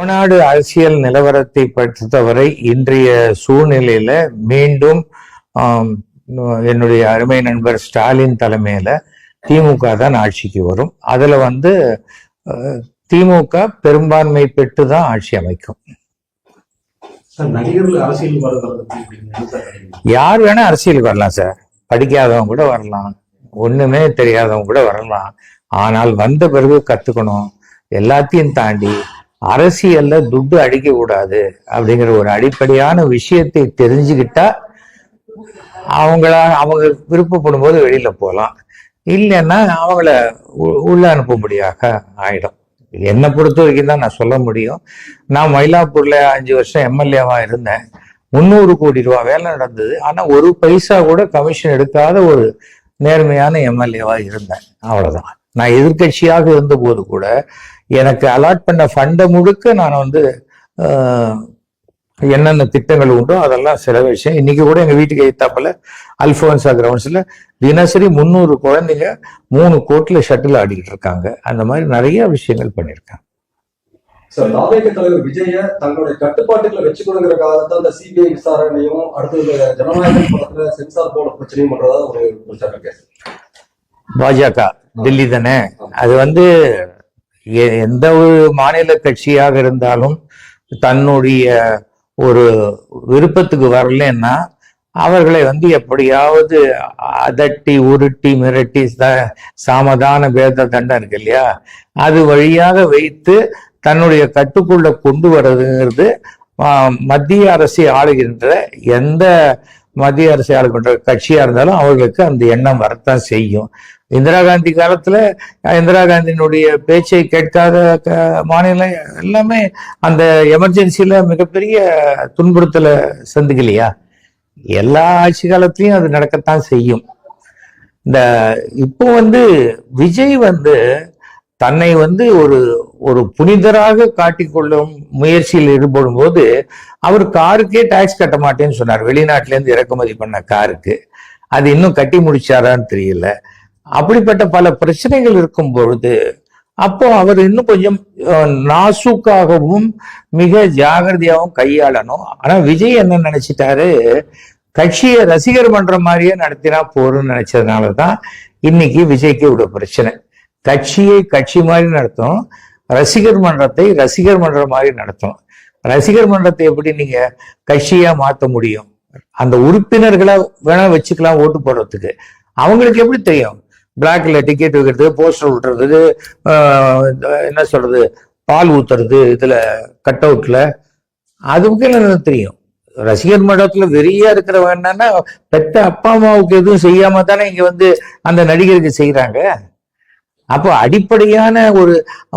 தமிழ்நாடு அரசியல் நிலவரத்தை பொறுத்தவரை இன்றைய சூழ்நிலையில மீண்டும் என்னுடைய அருமை நண்பர் ஸ்டாலின் தலைமையில திமுக தான் ஆட்சிக்கு வரும். அதுல வந்து திமுக பெரும்பான்மை பெற்று தான் ஆட்சி அமைக்கும்? யார் வேணா அரசியலுக்கு வரலாம் சார். படிக்காதவங்க கூட வரலாம். ஒண்ணுமே தெரியாதவங்க கூட வரலாம். ஆனால் வந்த பிறகு கத்துக்கணும். எல்லாத்தையும் தாண்டி அரசியல்ல துட்டு அழிக்க கூடாது அப்படிங்கிற ஒரு அடிப்படையான விஷயத்தை தெரிஞ்சுக்கிட்டா அவங்களா அவங்க விருப்பப்படும் போது வெளியில போகலாம் இல்லைன்னா அவங்கள உ- உள்ள அனுப்பும்படியாக ஆயிடும். என்னை பொறுத்த வரைக்கும் தான் நான் சொல்ல முடியும். நான் மயிலாப்பூர்ல அஞ்சு வருஷம் எம்எல்ஏவா இருந்தேன். முந்நூறு கோடி ரூபா வேலை நடந்தது. ஆனா ஒரு பைசா கூட கமிஷன் எடுக்காத ஒரு நேர்மையான எம்எல்ஏவா இருந்தேன். அவ்வளவுதான். நான் எதிர்க்கட்சியாக இருந்த போது கூட எனக்கு அலாட் பண்ண ஃபண்டை முழுக்க நான் வந்து என்னென்ன திட்டங்கள் உண்டோ அதெல்லாம் செலவழிச்சேன் இன்னைக்கு கூட எங்க வீட்டுக்கு எத்தாப்புல அல்போன்சா கிரவுண்ட்ஸ்ல தினசரி முந்நூறு குழந்தைங்க மூணு கோட்ல ஷட்டில் ஆடிக்கிட்டு இருக்காங்க. அந்த மாதிரி நிறைய விஷயங்கள் பண்ணியிருக்காங்க. சார் தாவேக தலைவர் விஜய தங்களுடைய கட்டுப்பாட்டுக்குள்ள வச்சுக்கணுங்கிறக்காக தான் இந்த சிபிஐ விசாரணையும் அடுத்தது ஜனநாயக படத்துல சென்சார் போர்டு பிரச்சனையும் பண்றதா ஒரு பிரச்சாரம் இருக்கு பாஜக டெல்லி தானே? அது வந்து எந்த ஒரு மாநில கட்சியாக இருந்தாலும் தன்னுடைய ஒரு விருப்பத்துக்கு வரலன்னா அவர்களை வந்து எப்படியாவது அதட்டி உருட்டி மிரட்டி த சாமதான பேத தண்டம் இருக்கு இல்லையா? அது வழியாக வைத்து தன்னுடைய கட்டுக்குள்ள கொண்டு வர்றதுங்கிறது மத்திய அரசை ஆளுகின்ற எந்த மத்திய அரசு ஆளுகின்ற கட்சியா இருந்தாலும் அவர்களுக்கு அந்த எண்ணம் வரத்தான் செய்யும். இந்திரா காந்தி காலத்துல இந்திரா காந்தியினுடைய பேச்சை கேட்காத க- மாநிலம் எல்லாமே அந்த எமர்ஜென்சியில மிகப்பெரிய துன்புறுத்தலை சந்திக்கலையா? எல்லா ஆட்சி காலத்திலயும் அது நடக்கத்தான் செய்யும். இந்த இப்போ வந்து விஜய் வந்து தன்னை வந்து ஒரு ஒரு புனிதராக காட்டிக்கொள்ளும் முயற்சியில் ஈடுபடும் போது அவர் காருக்கே டாக்ஸ் கட்ட மாட்டேன்னு சொன்னார். வெளிநாட்டுல இருந்து இறக்குமதி பண்ண காருக்கு. அது இன்னும் கட்டி முடிச்சாரான்னு தெரியல. அப்படிப்பட்ட பல பிரச்சனைகள் இருக்கும் பொழுது அப்போ அவர் இன்னும் கொஞ்சம் நாசுக்காகவும் மிக ஜாகிரதையாகவும் கையாளணும். ஆனா விஜய் என்ன நினைச்சிட்டாரு? கட்சியை ரசிகர் பண்ற மாதிரியே நடத்தினா போறோம்னு நினைச்சதுனாலதான் இன்னைக்கு விஜய்க்கு இவ்வளவு பிரச்சனை. கட்சியை கட்சி மாதிரி நடத்தும் ரசிகர் மன்றத்தை ரசிகர் மன்றம் மாதிரி நடத்தும். ரசிகர் மன்றத்தை எப்படி நீங்க கட்சியா மாத்த முடியும்? அந்த உறுப்பினர்களை வேணா வச்சுக்கலாம் ஓட்டு போடுறதுக்கு. அவங்களுக்கு எப்படி தெரியும்? பிளாக்ல டிக்கெட் வைக்கிறது போஸ்டர் விட்டுறது ஆஹ் என்ன சொல்றது பால் ஊத்துறது இதுல கட் அவுட்ல அதுக்கு என்ன தெரியும்? ரசிகர் மன்றத்துல வெறியா இருக்கிறவங்க என்னன்னா பெத்த அப்பா அம்மாவுக்கு எதுவும் செய்யாம தானே இங்க வந்து அந்த நடிகருக்கு செய்யறாங்க அப்போ அடிப்படையான ஒரு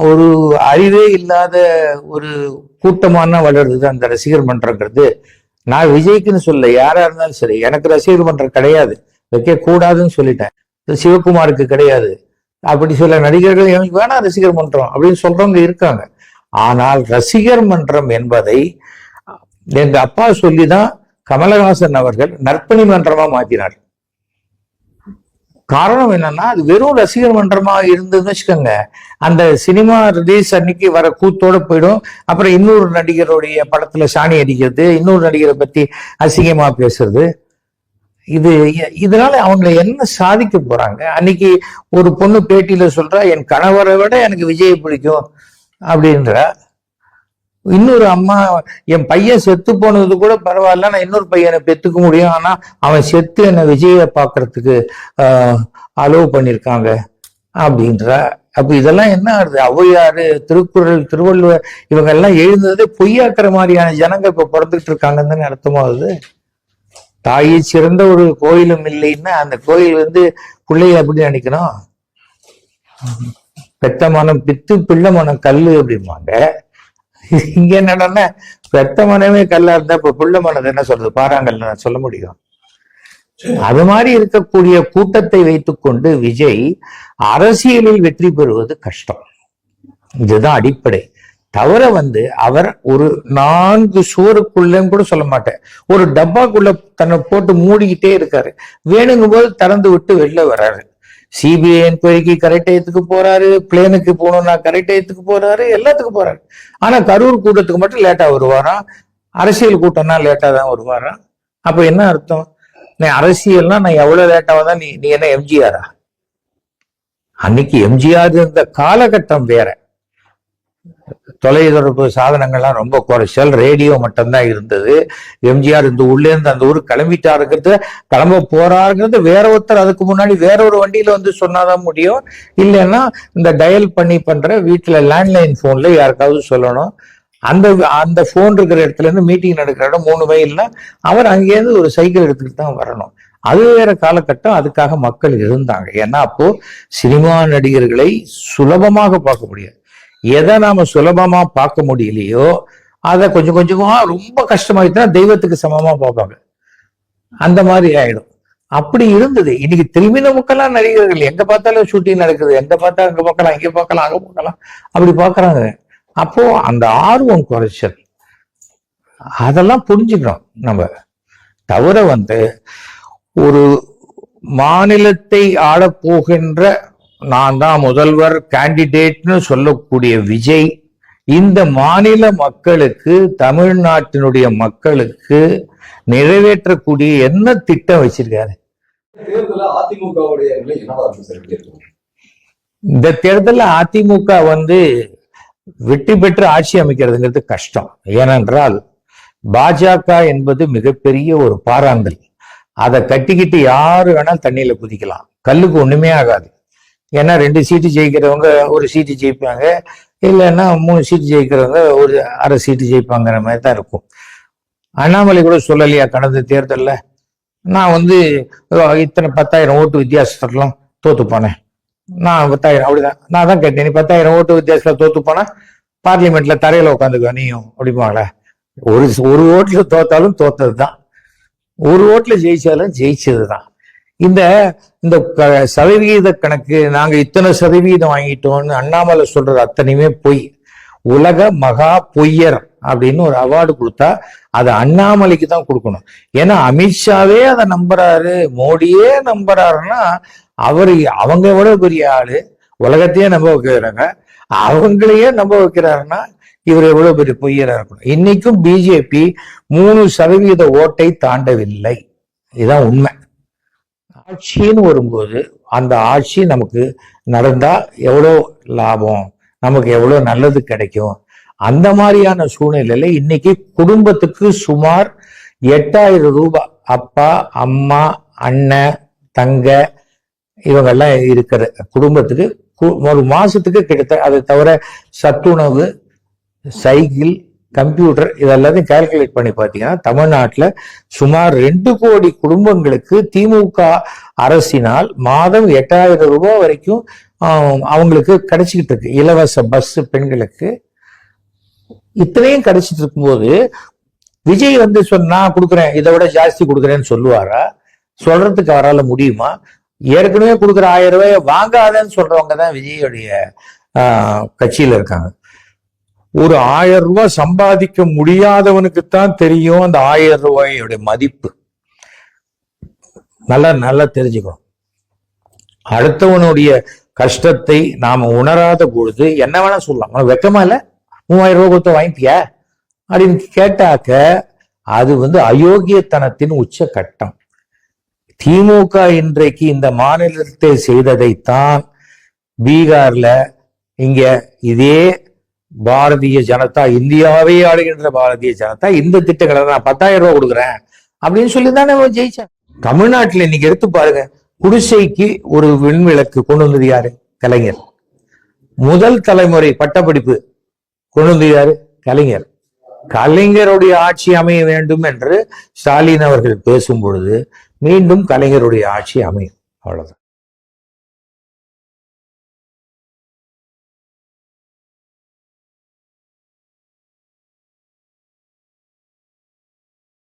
ஒரு அறிவே இல்லாத ஒரு கூட்டமான வளருது அந்த ரசிகர் மன்றங்கிறது. நான் விஜய்க்குன்னு சொல்ல யாரா இருந்தாலும் சரி எனக்கு ரசிகர் மன்றம் கிடையாது. வைக்க கூடாதுன்னு சொல்லிட்டேன். சிவகுமாருக்கு கிடையாது. அப்படி சில நடிகர்கள் எனக்கு வேணாம் ரசிகர் மன்றம் அப்படின்னு சொல்றவங்க இருக்காங்க. ஆனால் ரசிகர் மன்றம் என்பதை எங்க அப்பா சொல்லிதான் கமலஹாசன் அவர்கள் நற்பணி மன்றமா மாத்தினார். காரணம் என்னன்னா அது வெறும் ரசிகர் மன்றமா இருந்ததுன்னு வச்சுக்கோங்க. அந்த சினிமா ரிலீஸ் அன்னைக்கு வர கூத்தோட போயிடும். அப்புறம் இன்னொரு நடிகருடைய படத்துல சாணி அடிக்கிறது இன்னொரு நடிகரை பத்தி அசிங்கமா பேசுறது. இது இதனால அவங்க என்ன சாதிக்க போறாங்க? அன்னைக்கு ஒரு பொண்ணு பேட்டியில சொல்றா என் கணவரை விட எனக்கு விஜய் பிடிக்கும் அப்படின்ற. இன்னொரு அம்மா என் பையன் செத்து போனது கூட பரவாயில்ல நான் இன்னொரு பையனை பெத்துக்க முடியும் ஆனா அவன் செத்து என்னை விஜய பாக்குறதுக்கு ஆஹ் அலோவ் பண்ணிருக்காங்க அப்படின்ற. அப்ப இதெல்லாம் என்ன ஆகுது? ஔவையாறு திருக்குறள் திருவள்ளுவர் இவங்க எல்லாம் எழுந்ததே பொய்யாக்குற மாதிரியான ஜனங்க இப்ப பிறந்துட்டு இருக்காங்கன்னு அர்த்தமாகுது? தாயை சிறந்த ஒரு கோயிலும் இல்லைன்னா அந்த கோயில் வந்து பிள்ளைய அப்படி நினைக்கணும்? பெத்த மனம் பித்து பிள்ளை மனம் கல்லு அப்படிம்பாங்க. இங்க என்னன்னா பெத்த மனமே கல்லா இருந்தா இப்ப பிள்ளை மனது என்ன சொல்றது? பாறாங்கல்ல நான் சொல்ல முடியும். அது மாதிரி இருக்கக்கூடிய கூட்டத்தை வைத்துக்கொண்டு விஜய் அரசியலில் வெற்றி பெறுவது கஷ்டம். இதுதான் அடிப்படை. தவிர வந்து அவர் ஒரு நான்கு சுவருக்குள்ளன்னு கூட சொல்ல மாட்டேன். ஒரு டப்பாக்குள்ள தன்னை போட்டு மூடிக்கிட்டே இருக்காரு. வேணுங்கும் போது திறந்து விட்டு வெளில வர்றாரு. சிபிஐ என்கொயரிக்கு கரெக்ட் டயத்துக்கு போறாரு. பிளேனுக்கு போகணும்னா கரெக்ட் டயத்துக்கு போறாரு. எல்லாத்துக்கும் போறாரு. ஆனா கரூர் கூட்டத்துக்கு மட்டும் லேட்டா வருவாராம் அரசியல் கூட்டம்னா லேட்டா தான் வருவாராம் அப்ப என்ன அர்த்தம்? நீ அரசியல்னா நான் எவ்வளவு லேட்டாவா தான் நீ நீ என்ன எம்ஜிஆரா அன்னைக்கு எம்ஜிஆர் இருந்த காலகட்டம் வேற. தொலைதொடர்பு சாதனங்கள்லாம் ரொம்ப குறைச்சல் ரேடியோ மட்டும்தான் இருந்தது. எம்ஜிஆர் இந்த உள்ளேருந்து அந்த ஊருக்கு கிளம்பிட்டாருங்கிறது கிளம்ப போறாருங்கிறது வேற ஒருத்தர் அதுக்கு முன்னாடி வேற ஒரு வண்டியில வந்து சொன்னாதான் முடியும். இல்லைன்னா இந்த டயல் பண்ணி பண்ற வீட்டுல லேண்ட்லைன் போன்ல யாருக்காவது சொல்லணும். அந்த அந்த போன் இருக்கிற இடத்துல இருந்து மீட்டிங் நடக்கிற இடம் மூணு மைல்னா அவர் அங்கேயிருந்து ஒரு சைக்கிள் எடுத்துக்கிட்டு தான் வரணும். அது வேற காலகட்டம். அதுக்காக மக்கள் இருந்தாங்க. ஏன்னா அப்போ சினிமா நடிகர்களை சுலபமாக பார்க்க முடியாது. எதை நாம சுலபமா பார்க்க முடியலையோ அதை கொஞ்சம் கொஞ்சமா ரொம்ப கஷ்டமாயிட்டா தெய்வத்துக்கு சமமா பார்ப்பாங்க. அந்த மாதிரி ஆயிடும். அப்படி இருந்தது. இன்னைக்கு திரும்பி நமக்கெல்லாம் நடிகர்கள் எங்க பார்த்தாலும் ஷூட்டிங் நடக்குது எங்க பார்த்தா அங்க பார்க்கலாம் இங்க பார்க்கலாம் அங்க பார்க்கலாம் அப்படி பார்க்கறாங்க. அப்போ அந்த ஆர்வம் குறைச்சல். அதெல்லாம் புரிஞ்சுக்கணும் நம்ம. தவிர வந்து ஒரு மாநிலத்தை ஆடப்போகின்ற நான் தான் முதல்வர் கேண்டிடேட்னு சொல்லக்கூடிய விஜய் இந்த மாநில மக்களுக்கு தமிழ்நாட்டினுடைய மக்களுக்கு நிறைவேற்றக்கூடிய என்ன திட்டம் வச்சிருக்காரு? இந்த தேர்தல்ல அதிமுக வந்து வெற்றி பெற்று ஆட்சி அமைக்கிறதுங்கிறது கஷ்டம். ஏனென்றால் பாஜக என்பது மிகப்பெரிய ஒரு பாறாங்கல் அதை கட்டிக்கிட்டு யாரு வேணாலும் தண்ணியில குதிக்கலாம். கல்லுக்கு ஒண்ணுமே ஆகாது. ஏன்னா ரெண்டு சீட்டு ஜெயிக்கிறவங்க ஒரு சீட்டு ஜெயிப்பாங்க. இல்லைன்னா மூணு சீட்டு ஜெயிக்கிறவங்க ஒரு அரை சீட்டு ஜெயிப்பாங்கிற மாதிரி தான் இருக்கும். அண்ணாமலை கூட சொல்லலையா கடந்த தேர்தலில்? நான் வந்து இத்தனை பத்தாயிரம் ஓட்டு வித்தியாசத்துலாம் தோத்து போனேன். நான் பத்தாயிரம் அப்படிதான். நான் தான் கேட்டேன் நீ பத்தாயிரம் ஓட்டு வித்தியாசத்தில் தோத்து போனா பார்லிமெண்ட்ல தரையில உட்காந்துக்கோ நீயும். அப்படிப்பாங்களே ஒரு ஒரு ஓட்டுல தோத்தாலும் தோத்தது தான் ஒரு ஓட்டுல ஜெயிச்சாலும் ஜெயிச்சது தான் இந்த இந்த சதவிகித கணக்கு நாங்க இத்தனை சதவீதம் வாங்கிட்டோம்னு அண்ணாமலை சொல்றது அத்தனையுமே பொய். உலக மகா பொய்யர் அப்படின்னு ஒரு அவார்டு கொடுத்தா அது அண்ணாமலைக்கு தான் கொடுக்கணும். ஏன்னா அமித்ஷாவே அதை நம்புறாரு மோடியே நம்புறாருன்னா அவரு அவங்க விட பெரிய ஆளு? உலகத்தையே நம்ப வைக்கிறாங்க. அவங்களையே நம்ப வைக்கிறாருன்னா இவர் எவ்வளவு பெரிய பொய்யரா இருக்கணும். இன்னைக்கும் பிஜேபி மூணு சதவீத ஓட்டை தாண்டவில்லை. இதுதான் உண்மை. ஆட்சின்னு வரும்போது அந்த ஆட்சி நமக்கு நடந்தா எவ்வளோ லாபம் நமக்கு எவ்வளோ நல்லது கிடைக்கும். அந்த மாதிரியான சூழ்நிலையில இன்னைக்கு குடும்பத்துக்கு சுமார் எட்டாயிரம் ரூபாய் அப்பா அம்மா அண்ணன் தங்க இவங்கெல்லாம் இருக்கிற குடும்பத்துக்கு கு- ஒரு மாசத்துக்கு கிட்டத்தட்ட அதை தவிர சத்துணவு சைக்கிள் கம்ப்யூட்டர் இதெல்லாத்தையும் கால்குலேட் பண்ணி பார்த்தீங்கன்னா தமிழ்நாட்டில் சுமார் ரெண்டு கோடி குடும்பங்களுக்கு திமுக அரசினால் மாதம் எட்டாயிரம் ரூபாய் வரைக்கும் அவங்களுக்கு கிடைச்சிக்கிட்டு இருக்கு. இலவச பஸ் பெண்களுக்கு. இத்தனையும் கிடைச்சிட்டு இருக்கும்போது விஜய் வந்து சொன்னா கொடுக்குறேன் இதை விட ஜாஸ்தி கொடுக்குறேன்னு சொல்லுவாரா? சொல்றதுக்கு அவரால முடியுமா? ஏற்கனவே கொடுக்குற ஆயிரம் ரூபாய் வாங்காதன்னு சொல்றவங்க தான் விஜயோடைய ஆஹ், இருக்காங்க. ஒரு ஆயிரம் ரூபாய் சம்பாதிக்க முடியாதவனுக்குத்தான் தெரியும் அந்த ஆயிரம் ரூபாயோட மதிப்பு. நல்லா நல்லா தெரிஞ்சுக்கணும். அடுத்தவனுடைய கஷ்டத்தை நாம உணராத பொழுது என்ன வேணா சொல்லலாம். உனக்கு வெக்கமா இல்லை? மூவாயிரம் ரூபாய் கொடுத்து வாங்கிட்டியா? அப்படின்னு கேட்டாக்க அது வந்து அயோக்கியத்தனத்தின் உச்ச கட்டம் திமுக இன்றைக்கு இந்த மாநிலத்தை செய்ததைத்தான் பீகார்ல இங்க இதே பாரதிய ஜனதா இந்தியாவே ஆளுகின்ற பாரதிய ஜனதா இந்த திட்டங்களை நான் பத்தாயிரம் ரூபாய் கொடுக்குறேன் அப்படின்னு சொல்லி தானே ஜெயிச்சேன். தமிழ்நாட்டுல இன்னைக்கு எடுத்து பாருங்க குடிசைக்கு ஒரு விண்விளக்கு கொண்டு வந்தது யாரு? கலைஞர். முதல் தலைமுறை பட்டப்படிப்பு கொண்டு வந்தது யாரு? கலைஞர். கலைஞருடைய ஆட்சி அமைய வேண்டும் என்று ஸ்டாலின் அவர்கள் பேசும் பொழுது மீண்டும் கலைஞருடைய ஆட்சி அமையும். அவ்வளவுதான்.